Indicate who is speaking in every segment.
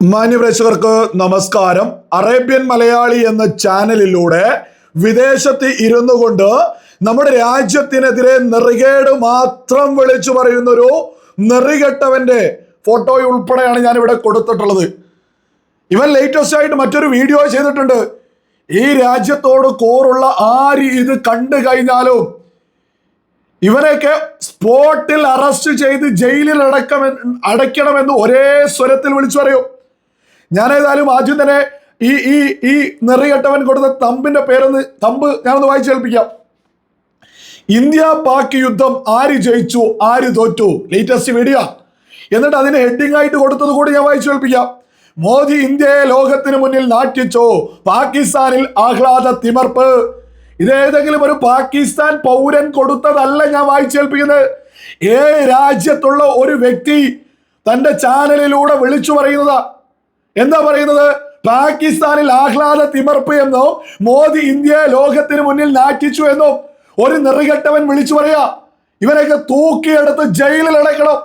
Speaker 1: മാന്യപ്രേക്ഷകർക്ക് നമസ്കാരം. അറേബ്യൻ മലയാളി എന്ന ചാനലിലൂടെ വിദേശത്ത് ഇരുന്നു കൊണ്ട് നമ്മുടെ രാജ്യത്തിനെതിരെ നെറികേട് മാത്രം വിളിച്ചു പറയുന്ന ഒരു നെറികെട്ടവന്റെ ഫോട്ടോ ഉൾപ്പെടെയാണ് ഞാൻ ഇവിടെ കൊടുത്തിട്ടുള്ളത്. ഇവൻ ലേറ്റസ്റ്റ് ആയിട്ട് മറ്റൊരു വീഡിയോ ചെയ്തിട്ടുണ്ട്. ഈ രാജ്യത്തോട് കോറുള്ള ആര് ഇത് കണ്ടു കഴിഞ്ഞാലും ഇവരെയൊക്കെ സ്പോട്ടിൽ അറസ്റ്റ് ചെയ്ത് ജയിലിൽ അടക്കം അടയ്ക്കണമെന്ന് ഒരേ സ്വരത്തിൽ വിളിച്ചു പറയും. ഞാൻ ഏതായാലും ആദ്യം തന്നെ ഈ ഈ ഈ നിറയട്ടവൻ കൊടുത്ത തമ്പിന്റെ പേരൊന്ന് തമ്പ് ഞാനൊന്ന് വായിച്ചു കേൾപ്പിക്കാം. ഇന്ത്യ പാക് യുദ്ധം ആര് ജയിച്ചു ആര് തോറ്റു? ലേറ്റസ്റ്റ് വീഡിയോ എന്നിട്ട് അതിന് ഹെഡിങ് ആയിട്ട് കൊടുത്തത് കൂടി ഞാൻ വായിച്ചു കേൾപ്പിക്കാം. മോദി ഇന്ത്യയെ ലോകത്തിന് മുന്നിൽ നാട്ടിച്ചു പാകിസ്ഥാനിൽ ആഹ്ലാദ തിമർപ്പ്. ഇത് ഏതെങ്കിലും ഒരു പാകിസ്ഥാൻ പൗരൻ കൊടുത്തതല്ല ഞാൻ വായിച്ചേൽപ്പിക്കുന്നത് ഏ രാജ്യത്തുള്ള ഒരു വ്യക്തി തന്റെ ചാനലിലൂടെ വിളിച്ചു പറയുന്നതാ. എന്താ പറയുന്നത്? പാകിസ്ഥാനിൽ ആഹ്ലാദ തിമർപ്പ് എന്നോ മോദി ഇന്ത്യയെ ലോകത്തിന് മുന്നിൽ നാറ്റിച്ചു എന്നോ ഒരു നെറികെട്ടവൻ വിളിച്ചു പറയാ ഇവരൊക്കെ തൂക്കിയെടുത്ത് ജയിലിൽ അടയ്ക്കണം.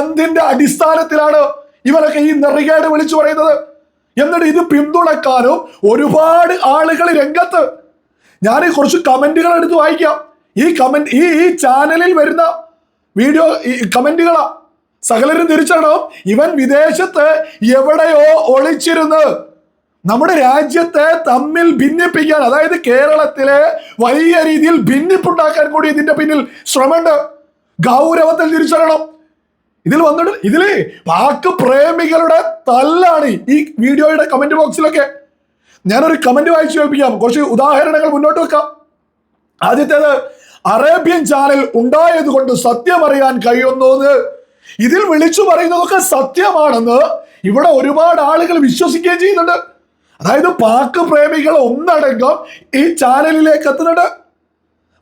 Speaker 1: എന്തിന്റെ അടിസ്ഥാനത്തിലാണ് ഇവരൊക്കെ ഈ നെറികേട് വിളിച്ചു പറയുന്നത്? എന്നിട്ട് ഇത് പിന്തുണക്കാനും ഒരുപാട് ആളുകൾ രംഗത്ത്. ഞാൻ കുറച്ച് കമന്റുകൾ എടുത്ത് വായിക്കാം. ഈ കമന്റ് ഈ ഈ ചാനലിൽ വരുന്ന വീഡിയോ ഈ കമന്റുകളാ. സകലരും തിരിച്ചറിയണം ഇവൻ വിദേശത്ത് എവിടെയോ ഒളിച്ചിരുന്ന് നമ്മുടെ രാജ്യത്തെ തമ്മിൽ ഭിന്നിപ്പിക്കാൻ അതായത് കേരളത്തിലെ വലിയ രീതിയിൽ ഭിന്നിപ്പുണ്ടാക്കാൻ കൂടി ഇതിന്റെ പിന്നിൽ ശ്രമമുണ്ട്. ഗൗരവത്തിൽ തിരിച്ചറിയണം ഇതിൽ വന്നിട്ട് ഇതിൽ പാക്ക് പ്രേമികളുടെ തല്ലാണ് ഈ വീഡിയോയുടെ കമന്റ് ബോക്സിലൊക്കെ ഞാനൊരു കമന്റ് വായിച്ചു കേൾപ്പിക്കാം. കുറച്ച് ഉദാഹരണങ്ങൾ മുന്നോട്ട് വെക്കാം. ആദ്യത്തേത് അറേബ്യൻ ചാനൽ ഉണ്ടായത് കൊണ്ട് സത്യം അറിയാൻ കഴിയുന്നു ഇതിൽ വിളിച്ചു പറയുന്നതൊക്കെ സത്യമാണെന്ന് ഇവിടെ ഒരുപാട് ആളുകൾ വിശ്വസിക്കുകയും ചെയ്യുന്നുണ്ട്. അതായത് പാക്ക് പ്രേമികൾ ഒന്നടങ്കം ഈ ചാനലിലേക്ക് എത്തുന്നുണ്ട്.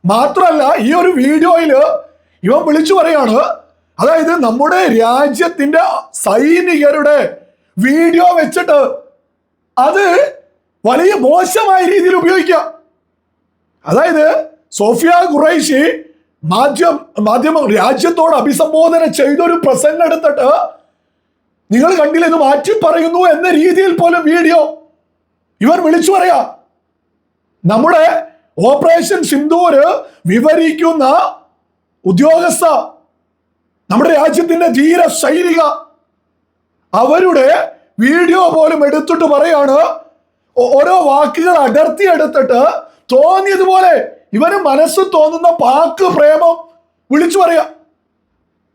Speaker 1: മാത്രമല്ല ഈ ഒരു വീഡിയോയിൽ ഇവൻ വിളിച്ചു പറയാണ് അതായത് നമ്മുടെ രാജ്യത്തിന്റെ സൈനികരുടെ വീഡിയോ വെച്ചിട്ട് അത് വലിയ മോശമായ രീതിയിൽ ഉപയോഗിക്കാം അതായത് സോഫിയ ഖുറൈഷി മാധ്യമ മാധ്യമ രാജ്യത്തോട് അഭിസംബോധന ചെയ്തൊരു പ്രസംഗം എടുത്തിട്ട് നിങ്ങൾ കണ്ടില്ല ഇത് മാറ്റി പറയുന്നു എന്ന രീതിയിൽ പോലും വീഡിയോ. ഇവർ വിളിച്ചു പറയാ നമ്മുടെ ഓപ്പറേഷൻ സിന്ദൂര് വിവരിക്കുന്ന ഉദ്യോഗസ്ഥ നമ്മുടെ രാജ്യത്തിന്റെ ധീര സൈനിക അവരുടെ വീഡിയോ പോലും എടുത്തിട്ട് പറയാണ് ഓരോ വാക്കുകൾ അടർത്തി എടുത്തിട്ട് തോന്നിയതുപോലെ ഇവന് മനസ്സ് തോന്നുന്ന പാക്ക് പ്രേമം വിളിച്ചു പറയാ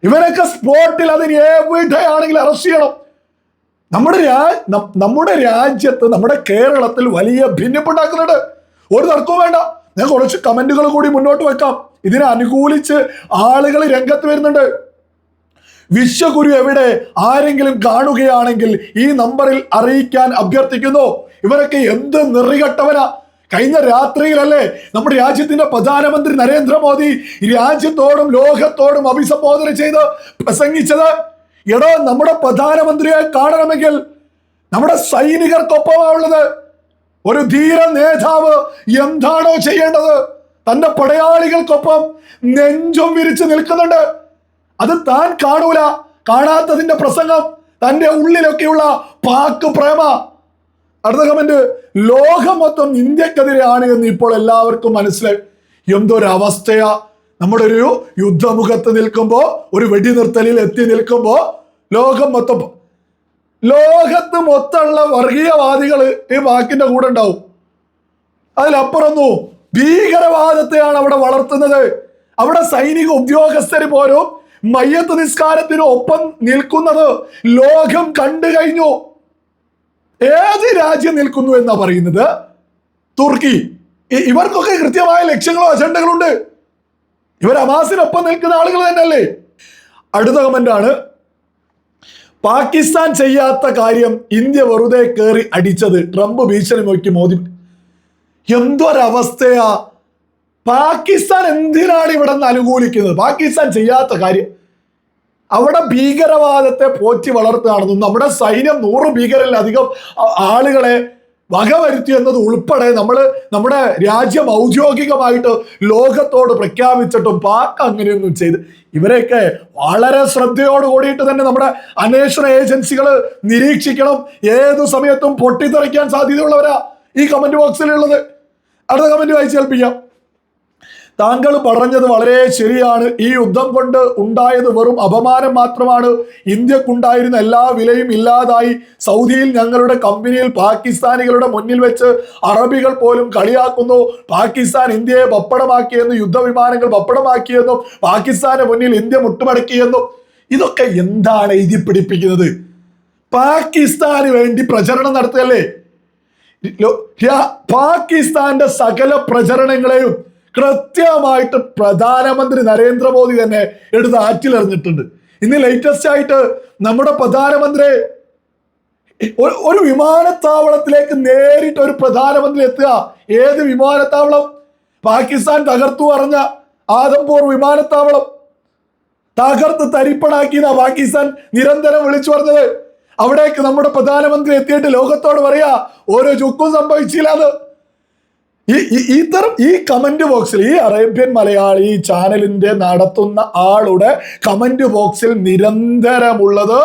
Speaker 1: ഇവനൊക്കെ സ്പോട്ടിൽ അതിന് എവിടെയാണെങ്കിൽ അറസ്റ്റ് ചെയ്യണം. നമ്മുടെ രാ നമ്മുടെ രാജ്യത്ത് നമ്മുടെ കേരളത്തിൽ വലിയ ഭിന്നിപ്പുണ്ടാക്കുന്നുണ്ട്. ഒരു തർക്കവും വേണ്ട. ഞാൻ കുറച്ച് കമന്റുകൾ കൂടി മുന്നോട്ട് വെക്കാം. ഇതിനെ അനുകൂലിച്ച് ആളുകൾ രംഗത്ത് വരുന്നുണ്ട്. വിശ്വഗുരു എവിടെ ആരെങ്കിലും കാണുകയാണെങ്കിൽ ഈ നമ്പറിൽ അറിയിക്കാൻ അഭ്യർത്ഥിക്കുന്നു. ഇവരൊക്കെ എന്ത് നിറികെട്ടവനാ കഴിഞ്ഞ രാത്രിയിലല്ലേ നമ്മുടെ രാജ്യത്തിന്റെ പ്രധാനമന്ത്രി നരേന്ദ്രമോദി രാജ്യത്തോടും ലോകത്തോടും അഭിസംബോധന ചെയ്ത് പ്രസംഗിച്ചത് എടോ നമ്മുടെ പ്രധാനമന്ത്രിയെ കാണണമെങ്കിൽ നമ്മുടെ സൈനികർക്കൊപ്പമാണുള്ളത്. ഒരു ധീര നേതാവ് എന്താണോ ചെയ്യേണ്ടത്? തന്റെ പടയാളികൾക്കൊപ്പം നെഞ്ചും വിരിച്ചു നിൽക്കുന്നുണ്ട്. അത് താൻ കാണൂല. കാണാത്തതിന്റെ പ്രസംഗം തന്റെ ഉള്ളിലൊക്കെയുള്ള പാക്ക് പ്രേമ. അടുത്ത കമന്റ് ലോകം മൊത്തം ഇന്ത്യക്കെതിരെയാണ് എന്ന് ഇപ്പോൾ എല്ലാവർക്കും മനസ്സിലായി. എന്തൊരവസ്ഥയാ? നമ്മുടെ ഒരു യുദ്ധമുഖത്ത് നിൽക്കുമ്പോൾ ഒരു വെടിനിർത്തലിൽ എത്തി നിൽക്കുമ്പോൾ ലോകം മൊത്തം ലോകത്ത് മൊത്തമുള്ള വർഗീയവാദികൾ ഈ വാക്കിന്റെ കൂടെ ഉണ്ടാവും. അതിലപ്പുറന്നു ഭീകരവാദത്തെയാണ് അവിടെ വളർത്തുന്നത്. അവിടെ സൈനിക ഉദ്യോഗസ്ഥർ പോലും മയ്യത്ത് നിസ്കാരത്തിന് ഒപ്പം നിൽക്കുന്നത് ലോകം കണ്ടു കഴിഞ്ഞു. ഏത് രാജ്യം നിൽക്കുന്നു എന്നാ പറയുന്നത്? തുർക്കി. ഇവർക്കൊക്കെ കൃത്യമായ ലക്ഷ്യങ്ങളോ അജണ്ടകളോ ഉണ്ട് ഇവർ അമാസിനൊപ്പം നിൽക്കുന്ന ആളുകൾ തന്നെയല്ലേ? അടുത്ത കമന്റ് ആണ്. പാകിസ്ഥാൻ ചെയ്യാത്ത കാര്യം ഇന്ത്യ വെറുതെ കയറി അടിച്ചത്. ട്രംപ് ഭീഷണി നോക്കി മോദി. എന്തൊരവസ്ഥയാ? പാകിസ്ഥാൻ എന്തിനാണ് ഇവിടെ നിന്ന് അനുകൂലിക്കുന്നത്? പാകിസ്ഥാൻ ചെയ്യാത്ത കാര്യം അവിടെ ഭീകരവാദത്തെ പോറ്റി വളർത്തുകയാണെന്നും നമ്മുടെ സൈന്യം നൂറ് ഭീകരരിലധികം ആളുകളെ വകവരുത്തി എന്നത് ഉൾപ്പെടെ നമ്മൾ നമ്മുടെ രാജ്യം ഔദ്യോഗികമായിട്ട് ലോകത്തോട് പ്രഖ്യാപിച്ചിട്ടും പാക് അങ്ങനെയൊന്നും ചെയ്ത് ഇവരെയൊക്കെ വളരെ ശ്രദ്ധയോട് കൂടിയിട്ട് തന്നെ നമ്മുടെ അന്വേഷണ ഏജൻസികൾ നിരീക്ഷിക്കണം. ഏതു സമയത്തും പൊട്ടിത്തെറിക്കാൻ സാധ്യതയുള്ളവരാ ഈ കമന്റ് ബോക്സിലുള്ളത്. അടുത്ത കമന്റ് വായിച്ച് കേൾപ്പിക്കാം. താങ്കൾ പറഞ്ഞത് വളരെ ശരിയാണ്. ഈ യുദ്ധം കൊണ്ട് ഉണ്ടായത് വെറും അപമാനം മാത്രമാണ്. ഇന്ത്യക്കുണ്ടായിരുന്ന എല്ലാ വിലയും ഇല്ലാതായി. സൗദിയിൽ ഞങ്ങളുടെ കമ്പനിയിൽ പാകിസ്ഥാനികളുടെ മുന്നിൽ വെച്ച് അറബികൾ പോലും കളിയാക്കുന്നു. പാകിസ്ഥാൻ ഇന്ത്യയെ പപ്പടമാക്കിയെന്നും യുദ്ധവിമാനങ്ങൾ പപ്പടമാക്കിയെന്നും പാകിസ്ഥാന് മുന്നിൽ ഇന്ത്യ മുട്ടുമടക്കിയെന്നും. ഇതൊക്കെ എന്താണ് എഴുതി പിടിപ്പിക്കുന്നത്? പാകിസ്ഥാന് വേണ്ടി പ്രചരണം നടത്തുകയല്ലേ? പാകിസ്ഥാന്റെ സകല പ്രചരണങ്ങളെയും കൃത്യമായിട്ട് പ്രധാനമന്ത്രി നരേന്ദ്രമോദി തന്നെ എടുത്ത് ആറ്റിലെറിഞ്ഞിട്ടുണ്ട് ഇന്ന് ലേറ്റസ്റ്റ് ആയിട്ട് നമ്മുടെ പ്രധാനമന്ത്രി ഒരു- വിമാനത്താവളത്തിലേക്ക് നേരിട്ട് ഒരു പ്രധാനമന്ത്രി എത്തുക. ഏത് വിമാനത്താവളം? പാകിസ്ഥാൻ തകർത്തു പറഞ്ഞ ആദംപൂർ വിമാനത്താവളം. തകർത്ത് തരിപ്പണാക്കിയതാ പാകിസ്ഥാൻ നിരന്തരം വിളിച്ചു പറഞ്ഞത്. അവിടേക്ക് നമ്മുടെ പ്രധാനമന്ത്രി എത്തിയിട്ട് ലോകത്തോട് പറയാ ഓരോ ചുക്കും സംഭവിച്ചില്ല അത്. ഈ ഇത്തരം ഈ കമന്റ് ബോക്സിൽ ഈ അറേബ്യൻ മലയാളി ചാനലിന്റെ നടത്തുന്ന ആളുടെ കമന്റ് ബോക്സിൽ നിരന്തരമുള്ളത്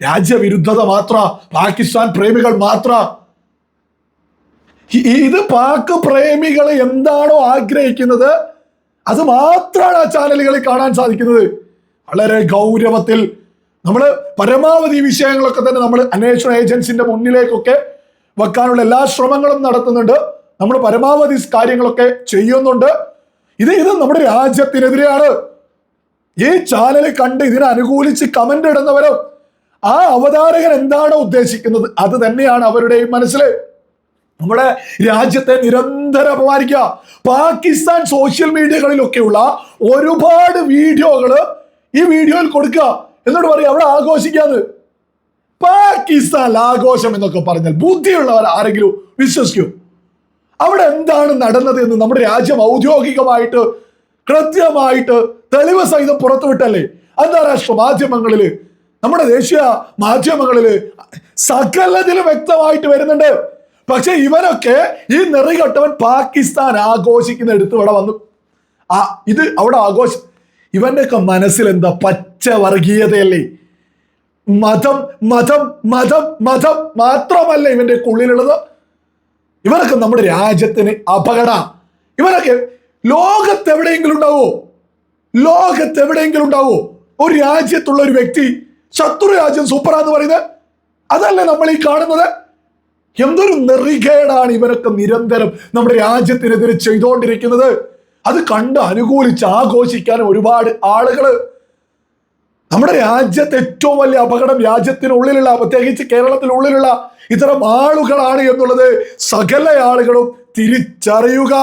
Speaker 1: രാജ്യവിരുദ്ധത മാത്ര പാകിസ്ഥാൻ പ്രേമികൾ മാത്ര. ഇത് പാക് പ്രേമികൾ എന്താണോ ആഗ്രഹിക്കുന്നത് അത് മാത്രമാണ് ആ ചാനലുകളിൽ കാണാൻ സാധിക്കുന്നത്. വളരെ ഗൗരവത്തിൽ നമ്മൾ പരമാവധി വിഷയങ്ങളൊക്കെ തന്നെ നമ്മൾ അന്വേഷണ ഏജൻസിന്റെ മുന്നിലേക്കൊക്കെ വെക്കാനുള്ള എല്ലാ ശ്രമങ്ങളും നടത്തുന്നുണ്ട്. നമ്മൾ പരമാവധി കാര്യങ്ങളൊക്കെ ചെയ്യുന്നുണ്ട്. ഇത് ഇത് നമ്മുടെ രാജ്യത്തിനെതിരെയാണ്. ഈ ചാനൽ കണ്ട് ഇതിനെ അനുകൂലിച്ച് കമന്റ് ഇടുന്നവരും ആ അവതാരകൻ എന്താണ് ഉദ്ദേശിക്കുന്നത് അത് തന്നെയാണ് അവരുടെയും മനസ്സിൽ. നമ്മുടെ രാജ്യത്തെ നിരന്തരം അപമാനിക്കുക. പാകിസ്ഥാൻ സോഷ്യൽ മീഡിയകളിലൊക്കെയുള്ള ഒരുപാട് വീഡിയോകൾ ഈ വീഡിയോയിൽ കൊടുക്കുക. എന്നോട് പറയും അവിടെ ആഘോഷിക്കാന്ന്. പാകിസ്ഥാൻ ആഘോഷം എന്നൊക്കെ പറഞ്ഞാൽ ബുദ്ധിയുള്ളവർ ആരെങ്കിലും വിശ്വസിക്കൂ. അവിടെ എന്താണ് നടന്നത് എന്ന് നമ്മുടെ രാജ്യം ഔദ്യോഗികമായിട്ട് കൃത്യമായിട്ട് തെളിവ് സഹിതം പുറത്തുവിട്ടല്ലേ? അന്താരാഷ്ട്ര മാധ്യമങ്ങളിൽ നമ്മുടെ ദേശീയ മാധ്യമങ്ങളിൽ സകലതിലും വ്യക്തമായിട്ട് വരുന്നുണ്ട്. പക്ഷെ ഇവനൊക്കെ ഈ നെറികെട്ടവൻ പാകിസ്ഥാൻ ആഘോഷിക്കുന്ന എടുത്ത് ഇവിടെ വന്നു. ആ ഇത് അവിടെ ആഘോഷം ഇവന്റെ ഒക്കെ മനസ്സിൽ എന്താ പച്ച വർഗീയതയല്ലേ മതം മതം മതം മതം മാത്രമല്ല ഇവന്റെ ഉള്ളിലുള്ളത്. ഇവരൊക്കെ നമ്മുടെ രാജ്യത്തിന് അപകട. ഇവരൊക്കെ ലോകത്ത് എവിടെയെങ്കിലും ഉണ്ടാവോ? ലോകത്ത് എവിടെയെങ്കിലും ഉണ്ടാവോ ഒരു രാജ്യത്തുള്ള ഒരു വ്യക്തി ശത്രു രാജ്യം സൂപ്പറാന്ന് പറയുന്നത് അതല്ലേ നമ്മൾ ഈ കാണുന്നത്. എന്തൊരു നെറികേടാണ് ഇവരൊക്കെ നിരന്തരം നമ്മുടെ രാജ്യത്തിനെതിരെ ചെയ്തുകൊണ്ടിരിക്കുന്നത്. അത് കണ്ട് അനുകൂലിച്ച് ആഘോഷിക്കാൻ ഒരുപാട് ആളുകൾ നമ്മുടെ രാജ്യത്ത് ഏറ്റവും വലിയ അപകടം രാജ്യത്തിനുള്ളിലുള്ള പ്രത്യേകിച്ച് കേരളത്തിനുള്ളിലുള്ള ഇത്തരം ആളുകളാണ് എന്നുള്ളത് സകല ആളുകളും തിരിച്ചറിയുക.